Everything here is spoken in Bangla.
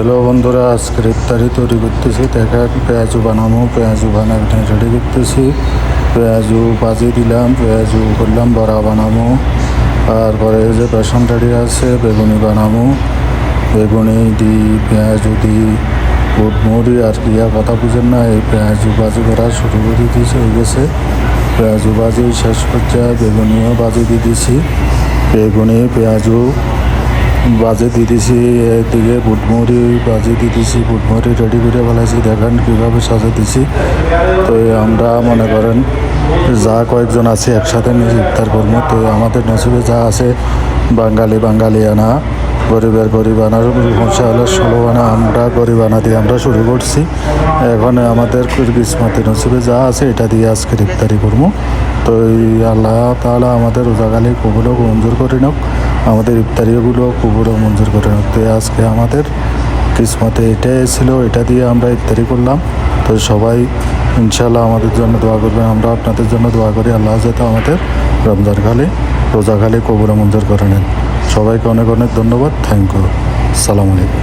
হ্যালো বন্ধুরা আজকের ইফতারি তৈরি করতেছি। দেখেন, পেঁয়াজু বানাবো পেঁয়াজু বানাবো রেডি করতেছি। পেঁয়াজু বাজি দিলাম, পেঁয়াজু করলাম, বড়া বানাবো। তারপরে যে বেসন রেডি আছে, বেগুনি বানাবো। বেগুনি দিই পেঁয়াজু দিই বুট মুড়ি আর কি, আর কথা বুঝেন না, এই পেঁয়াজু বাজি করা শুরু করে দিয়েছে, হয়ে গেছে। পেঁয়াজু বাজি শেষ পর্যায়ে বেগুনিও বাজি দিয়ে দিয়েছি। বেগুনি, পেঁয়াজু বাজে দিয়ে দিছি, এদিকে বুটমুড়ি বাজে দিতেছি বুটমুড়ি রেডি করে ফেলাইছি, দেখেন কীভাবে সাজা দিছি। তো আমরা মনে করেন যা কয়েকজন আছে একসাথে নিয়ে ইফতার করব। তো আমাদের নসিবে যা আছে, বাঙালি বাঙালি আনা গরিবের গরিব আনার হলো ষোলো আনা আমরা গরিব আনা দিয়ে আমরা শুরু করছি। এখন আমাদের কিসমতি নসিবে যা আছে, এটা দিয়ে আজকে ইফতারি করব। তো আল্লাহ তাআলা আমাদের রোজাগালি কবুলও মঞ্জুর করে নাও আমাদের ইফতারিগুলো কুবুরও মঞ্জুর করে তো আজকে আমাদের কিসমতে এটাই এসেছিল, এটা দিয়ে আমরা ইফতারি করলাম। তো সবাই ইনশাল্লাহ আমাদের জন্য দোয়া করবেন, আমরা আপনাদের জন্য দোয়া করি। আল্লাহ যাতে আমাদের রমজান খালি, রোজা খালি কবুরা মঞ্জুর করে নেন। সবাইকে অনেক অনেক ধন্যবাদ, থ্যাংক ইউ সালাম আলাইকুম।